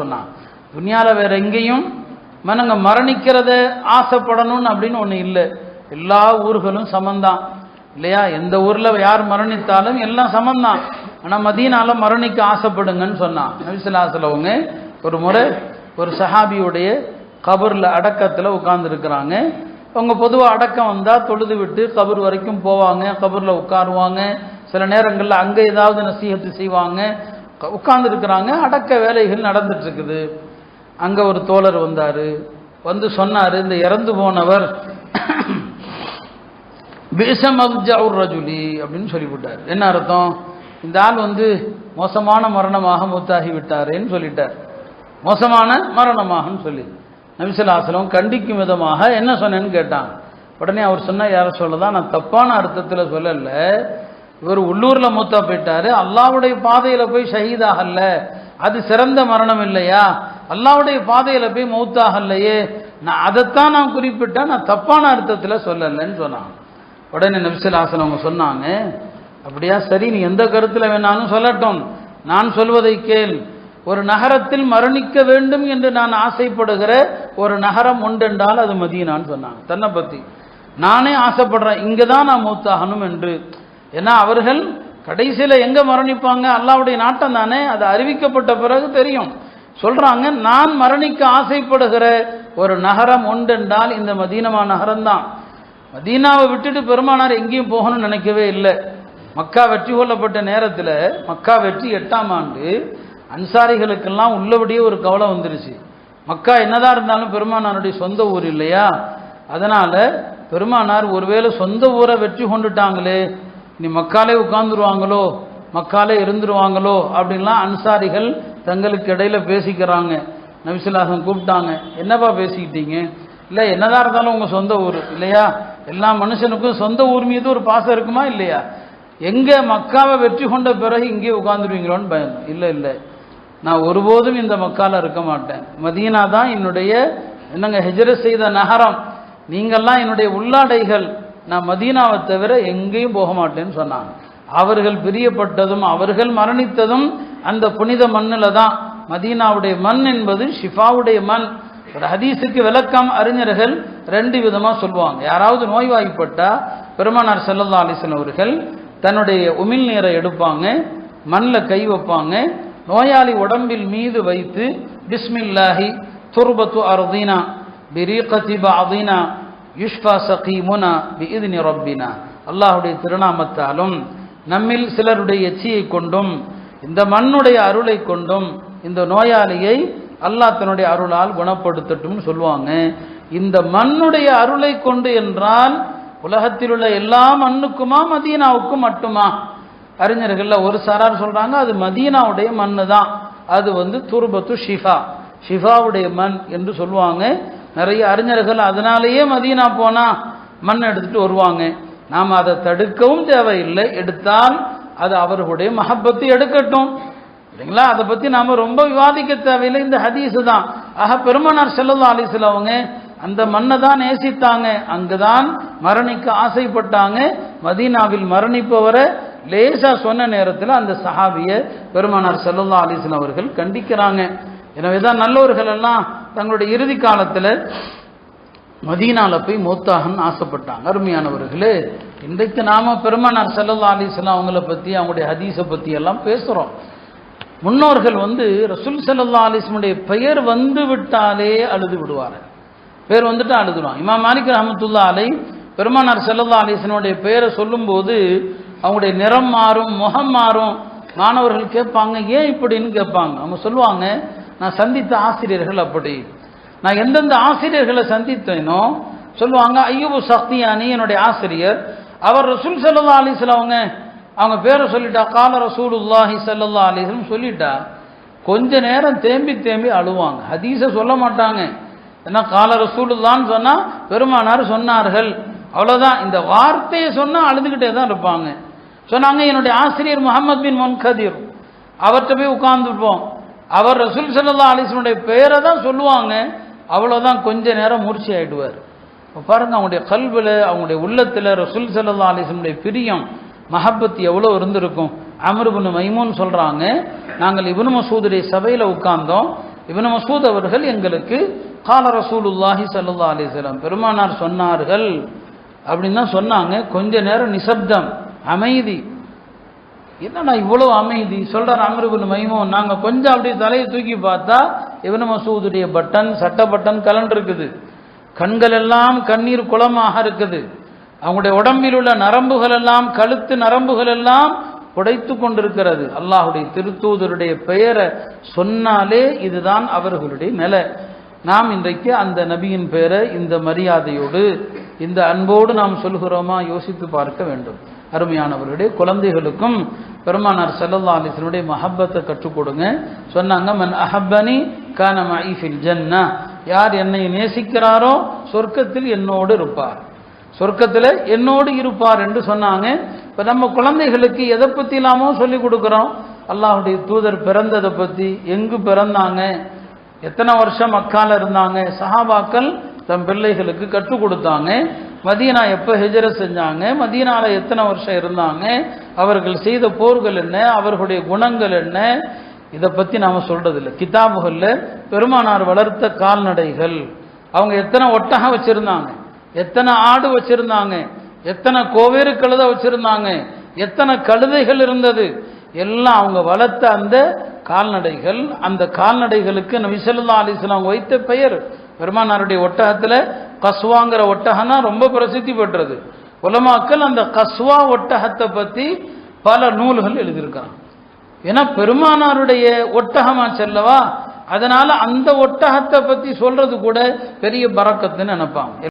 சொன்னான். துனியால வேற எங்கேயும் மனங்க மரணிக்கிறத ஆசைப்படணும்னு அப்படின்னு ஒன்று இல்லை. எல்லா ஊர்களும் சமந்தான் இல்லையா? எந்த ஊர்ல யார் மரணித்தாலும் எல்லாம் சமந்தான் ஆனா மதியனால மரணிக்க ஆசைப்படுங்கன்னு சொன்னான். நபிசுல்லாசலவங்க ஒரு முறை ஒரு சஹாபியுடைய கபரில் அடக்கத்துல உட்கார்ந்துருக்கிறாங்க. அவங்க பொதுவாக அடக்கம் வந்தா தொழுது விட்டு கபர் வரைக்கும் போவாங்க. கபர்ல உட்காருவாங்க. சில நேரங்களில் அங்க ஏதாவது நசீகத்து செய்வாங்க. உட்கார்ந்து இருக்கிறாங்க அடக்க வேலைகள் நடந்துட்டு இருக்குது அங்க ஒரு தோழர் வந்தார். வந்து சொன்னார் இந்த இறந்து போனவர் பேசமப்ஜாவுர் ரஜுலி அப்படின்னு சொல்லிவிட்டார். என்ன அர்த்தம்? இந்த ஆள் வந்து மோசமான மரணமாக மூத்தாகி விட்டாரேன்னு சொல்லிட்டார். மோசமான மரணமாகன்னு சொல்லி. நபிசலாசலம் கண்டிக்கும் விதமாக என்ன சொன்னேன்னு கேட்டான். உடனே அவர் சொன்ன யார சொல்லதான் நான் தப்பான அர்த்தத்தில் சொல்லலை. இவர் உள்ளூரில் மூத்தா போயிட்டாரு. அல்லாவுடைய பாதையில் போய் ஷஹீதாகல்ல. அது சிறந்த மரணம் இல்லையா? அல்லாவுடைய பாதையில் போய் மௌத்தாகல்லையே. நான் அதைத்தான் நான் குறிப்பிட்டேன். நான் தப்பான அர்த்தத்தில் சொல்லலைன்னு சொன்னான் உடனே நபிசல்லாசலம் அவங்க சொன்னாங்க அப்படியா? சரி நீ எந்த கருத்தில் வேணாலும் சொல்லட்டும். நான் சொல்வதை கேள். ஒரு நகரத்தில் மரணிக்க வேண்டும் என்று நான் ஆசைப்படுகிற ஒரு நகரம் உண்டென்றால் அது மதீனான்னு சொன்னாங்க. தன்னை பத்தி. நானே ஆசைப்படுறேன். இங்கே தான் நான் மூத்தாகணும் என்று. ஏன்னா அவர்கள் கடைசியில் எங்கே மரணிப்பாங்க? அல்லாவுடைய நாட்டம் தானே? அது அறிவிக்கப்பட்ட பிறகு தெரியும். சொல்கிறாங்க நான் மரணிக்க ஆசைப்படுகிற ஒரு நகரம் உண்டென்றால் இந்த மதீனமா நகரம் தான் மதீனாவை விட்டுட்டு பெருமானார் எங்கேயும் போகணும்னு நினைக்கவே இல்லை. மக்கா வெற்றி கொள்ளப்பட்ட நேரத்தில் மக்கா வெற்றி எட்டாம் ஆண்டு அன்சாரிகளுக்கெல்லாம் உள்ளபடியே ஒரு கவலை வந்துருச்சு. மக்கா என்னதான் இருந்தாலும் பெருமானாருடைய சொந்த ஊர் இல்லையா? அதனால் பெருமானார் ஒருவேளை சொந்த ஊரை வெற்றி கொண்டுட்டாங்களே நீ மக்காலே உட்கார்ந்துருவாங்களோ மக்காலே இருந்துருவாங்களோ அப்படின்லாம் அன்சாரிகள் தங்களுக்கு இடையில பேசிக்கிறாங்க. நபிசுல்லாசன் கூப்பிட்டாங்க. என்னப்பா பேசிக்கிட்டீங்க? இல்லை என்னதான் இருந்தாலும் உங்கள் சொந்த ஊர் இல்லையா? எல்லா மனுஷனுக்கும் சொந்த ஊர் மீது ஒரு பாசம் இருக்குமா இல்லையா? எங்கே மக்காவை வெற்றி கொண்ட பிறகு இங்கே உட்காந்துருவீங்களோன்னு பயம். இல்லை இல்லை. நான் ஒருபோதும் இந்த மக்கால இருக்க மாட்டேன். மதீனா தான் என்னுடைய என்னங்க ஹெஜ்ரத் செய்த நகரம். நீங்கள்லாம் என்னுடைய உள்ளாடைகள் நான் மதீனாவை தவிர எங்கேயும் போக மாட்டேன்னு சொன்னாங்க. அவர்கள் பிரியப்பட்டதும் அவர்கள் மரணித்ததும் அந்த புனித மண்ணில் தான். மதீனாவுடைய மண் என்பது ஷிஃபாவுடைய மண். ஒரு ஹதீஸுக்கு விளக்கம் அறிஞர்கள் ரெண்டு விதமாக சொல்லுவாங்க. யாராவது நோய்வாய்ப்பட்டா பெருமானார் செல்லல்லா அலிசன் அவர்கள் தன்னுடைய உமிழ் நீரை எடுப்பாங்க மண்ணில் கை வைப்பாங்க நோயாளி உடம்பில் மீது வைத்து பிஸ்மில்லாஹி துர்பத்து அர்தீனா பிரீகதி அதீனா யுஷ்பா சகீமுனா பிஇத்னி ரொப்பினா. அல்லாஹ்வுடைய திருநாமத்தாலும் நம்மில் சிலருடைய எச்சியை கொண்டும் இந்த மண்ணுடைய அருளை கொண்டும் இந்த நோயாளியை அல்லாஹ் தன்னுடைய அருளால் குணப்படுத்தட்டும்னு சொல்லுவாங்க. இந்த மண்ணுடைய அருளை கொண்டு என்றால் உலகத்தில் உள்ள எல்லா மண்ணுக்குமா மதீனாவுக்கும் மட்டுமா? அறிஞர்கள்ல ஒரு சாரார் சொல்றாங்க அது மதீனாவுடைய மண்ணு தான் அது வந்து துர்பத்து ஷிஃபா. ஷிஃபாவுடைய மண் என்று சொல்லுவாங்க. நிறைய அறிஞர்கள் அதனாலேயே மதீனா போனால் மண் எடுத்துட்டு வருவாங்க. நாம் அதை தடுக்கவும் தேவையில்லை. எடுத்தால் அது அவர்களுடைய மஹப்பத்து எடுக்கட்டும். இல்லைங்களா? அதை பற்றி நாம் ரொம்ப விவாதிக்க தேவையில்லை. இந்த ஹதீஸ் தான். ஆக பெருமனார் செல்லல்லா அலிசில் அவங்க அந்த மண்ணை தான் நேசித்தாங்க. அங்குதான் மரணிக்க ஆசைப்பட்டாங்க. மதீனாவில் மரணிப்பவரை லேசா சொன்ன நேரத்தில் அந்த சஹாபியை பெருமானார் செல்லல்லா அலிஸ்லாம் அவர்கள் கண்டிக்கிறாங்க. எனவேதான் நல்லவர்கள் எல்லாம் தங்களுடைய இறுதி காலத்தில் மதீனால போய் மூத்தாகன்னு ஆசைப்பட்டாங்க. அருமையானவர்களே இன்றைக்கு நாம பெருமானார் செல்லல்லா அலிஸ்லாம் அவங்கள பற்றி அவங்களுடைய ஹதீஸை பற்றி எல்லாம் பேசுகிறோம் முன்னோர்கள் வந்து ரசூல் சல்லா அலிஸ்மனுடைய பெயர் வந்து விட்டாலே அழுது விடுவார் பேர் வந்துட்டு அழுதுடுவான் இமாம் மாலிக் ரஹமத்துல்லா அலை பெருமானார் செல்லல்லா அலிஸ்னுடைய பெயரை சொல்லும்போது அவங்களுடைய நிறம் மாறும் முகம் மாறும். மாணவர்கள் கேட்பாங்க ஏன் இப்படின்னு கேட்பாங்க? அவங்க சொல்லுவாங்க நான் சந்தித்த ஆசிரியர்கள் அப்படி. நான் எந்தெந்த ஆசிரியர்களை சந்தித்தேனோ சொல்லுவாங்க ஐயூபு சக்தியானி என்னுடைய ஆசிரியர். அவர் ரசூல் சல்லா அலிஸ்ல அவங்க அவங்க பேரை சொல்லிட்டா கால ரசூலுல்லாஹி சல்லா அலிஸ்லம் சொல்லிட்டா கொஞ்ச நேரம் தேம்பி தேம்பி அழுவாங்க. ஹதீஸை சொல்ல மாட்டாங்க. ஏன்னா கால ரசூலுல்லான்னு சொன்னால் பெருமானார் சொன்னார்கள். அவ்வளோதான் இந்த வார்த்தையை சொன்னால் அழுதுகிட்டே தான் இருப்பாங்க. சொன்னாங்க என்னுடைய ஆசிரியர் முகமது பின் முன்கதிர். அவர்கிட்ட போய் உட்கார்ந்துருப்போம். அவர் ரசூல் சல்லா அலிஸ்லனுடைய பெயரை தான் சொல்லுவாங்க. அவ்வளோதான் கொஞ்ச நேரம் மூர்ச்சி ஆகிடுவார் இப்போ பாருங்க அவங்களுடைய கல்வில் அவங்களுடைய உள்ளத்தில் ரசூல் சல்லா அலிஸ்லனுடைய பிரியம் மஹப்பத் எவ்வளோ இருந்திருக்கும். அமருபுன் மைமூன் சொல்கிறாங்க நாங்கள் இபனு மசூதுடைய சபையில் உட்கார்ந்தோம். இபனு மசூத் அவர்கள் எங்களுக்கு கால ரசூலுல்லாஹி ஸல்லல்லாஹு அலைஹி பெருமானார் சொன்னார்கள். அப்படின்னு தான் சொன்னாங்க. கொஞ்ச நேரம் நிசப்தம் அமைதி. என்னண்ணா இவ்வளவு அமைதி? சொல்றார் அமருபின் மைமோன் நாங்க கொஞ்சம் அப்படியே தலையை தூக்கி பார்த்தா இவனு மசூதுடைய பட்டன் சட்ட பட்டன் கலண்டு இருக்குது. கண்கள் எல்லாம் கண்ணீர் குளமாக இருக்குது. அவங்களுடைய உடம்பில் உள்ள நரம்புகள் எல்லாம் கழுத்து நரம்புகள் எல்லாம் உடைத்து கொண்டிருக்கிறது. அல்லாஹுடைய திருத்தூதருடைய பெயரை சொன்னாலே இதுதான் அவர்களுடைய நிலை. நாம் இன்றைக்கு அந்த நபியின் பெயரை இந்த மரியாதையோடு இந்த அன்போடு நாம் சொல்கிறோமா? யோசித்து பார்க்க வேண்டும். அருமையானவர்களுடைய குழந்தைகளுக்கும் பெருமானார் சல்லல்லா அலிசனுடைய மஹப்பத்தை கற்றுக் கொடுங்க. சொன்னாங்க மன் அஹப்பனி கான ஐஃபில் ஜன்னா யார் என்னை நேசிக்கிறாரோ சொர்க்கத்தில் என்னோடு இருப்பார். சொர்க்கத்தில் என்னோடு இருப்பார் என்று சொன்னாங்க. இப்போ நம்ம குழந்தைகளுக்கு எதை பற்றி இல்லாமோ சொல்லி கொடுக்குறோம்? அல்லாஹுடைய தூதர் பிறந்ததை பற்றி எங்கு பிறந்தாங்க எத்தனை வருஷம் மக்கால இருந்தாங்க சஹாபாக்கள் தம் பிள்ளைகளுக்கு கற்றுக் கொடுத்தாங்க. மதீனா எப்போ ஹிஜர செஞ்சாங்க? மதீனால எத்தனை வருஷம் இருந்தாங்க? அவர்கள் செய்த போர்கள் என்ன? அவர்களுடைய குணங்கள் என்ன? இதை பற்றி நாம் சொல்கிறதில்ல கிதாபுகளில் பெருமானார் வளர்த்த கால்நடைகள். அவங்க எத்தனை ஒட்டகம் வச்சுருந்தாங்க? எத்தனை ஆடு வச்சுருந்தாங்க? எத்தனை கோவேறு கழுதை வச்சுருந்தாங்க? எத்தனை கழுதைகள் இருந்தது? எல்லாம் அவங்க வளர்த்த அந்த கால்நடைகள். அந்த கால்நடைகளுக்கு நபிசல்லா அலிஸ்லாம் வைத்த பெயர். பெருமானாருடைய ஒட்டகத்தில் கஸ்வாங்கிற ஒட்டகம்னா ரொம்ப பிரசித்தி பெற்றது. உலமாக்கள் அந்த கஸ்வா ஒட்டகத்தை பற்றி பல நூல்கள் எழுதியிருக்காங்க ஏன்னா பெருமானாருடைய ஒட்டகமா செல்லவா? அதனால அந்த ஒட்டகத்தை பற்றி சொல்றது கூட பெரிய பறக்கத்துன்னு நினைப்பாங்க.